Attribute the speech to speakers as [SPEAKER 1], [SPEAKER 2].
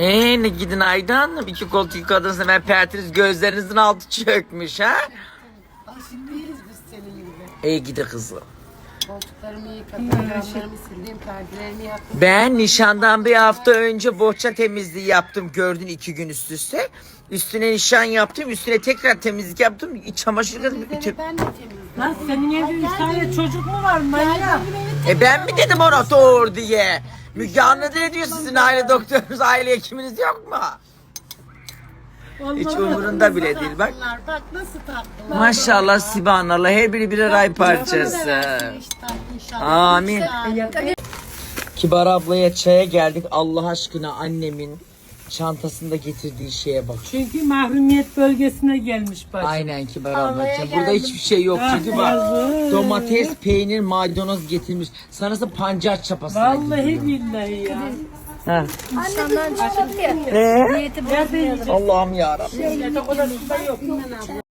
[SPEAKER 1] Ee ne gidin Aydan Hanım? İki koltuk yıkadınız hemen pertiniz gözlerinizin altı çökmüş ha?
[SPEAKER 2] Aşık değiliz biz senin gibi.
[SPEAKER 1] İyi gidi kızım.
[SPEAKER 2] Koltuklarımı yıkadım, camlarımı sildim, perdelerimi yaptım.
[SPEAKER 1] Ben nişandan bir hafta önce bohça temizliği yaptım. Gördün iki gün üst üste. Üstüne nişan yaptım. Üstüne tekrar temizlik yaptım. İç çamaşır yıkadım.
[SPEAKER 2] Temizleri
[SPEAKER 1] Ütü-
[SPEAKER 2] ben de temizledim.
[SPEAKER 3] Lan senin evde üç tane çocuk mu var manyak?
[SPEAKER 1] E ben mi dedim ona doğur diye? Müge Anlı ne diyor sizin aile doktorunuz, aile hekiminiz yok mu? Hiç umurunda bile değil bak.
[SPEAKER 2] Tatlılar, bak nasıl tatlılar.
[SPEAKER 1] Maşallah Sibanallah her biri birer ay parçası.
[SPEAKER 2] İnşallah.
[SPEAKER 1] Amin. Kibar ablaya çaya geldik. Allah aşkına annemin çantasında getirdiği şeye bak.
[SPEAKER 3] Çünkü mahrumiyet bölgesine gelmiş bacım.
[SPEAKER 1] Aynen Kibar ablacığım. Burada hiçbir şey yok çünkü bak.
[SPEAKER 3] yazık.
[SPEAKER 1] Domates, peynir, maydanoz getirmiş. Sanırsa pancar çapasına.
[SPEAKER 3] Vallahi billahi ya.
[SPEAKER 1] Ha.
[SPEAKER 4] Anne dışarı ya.
[SPEAKER 1] Ee?
[SPEAKER 4] Bozmayalım.
[SPEAKER 1] Allah'ım yarabbim.
[SPEAKER 3] Yok.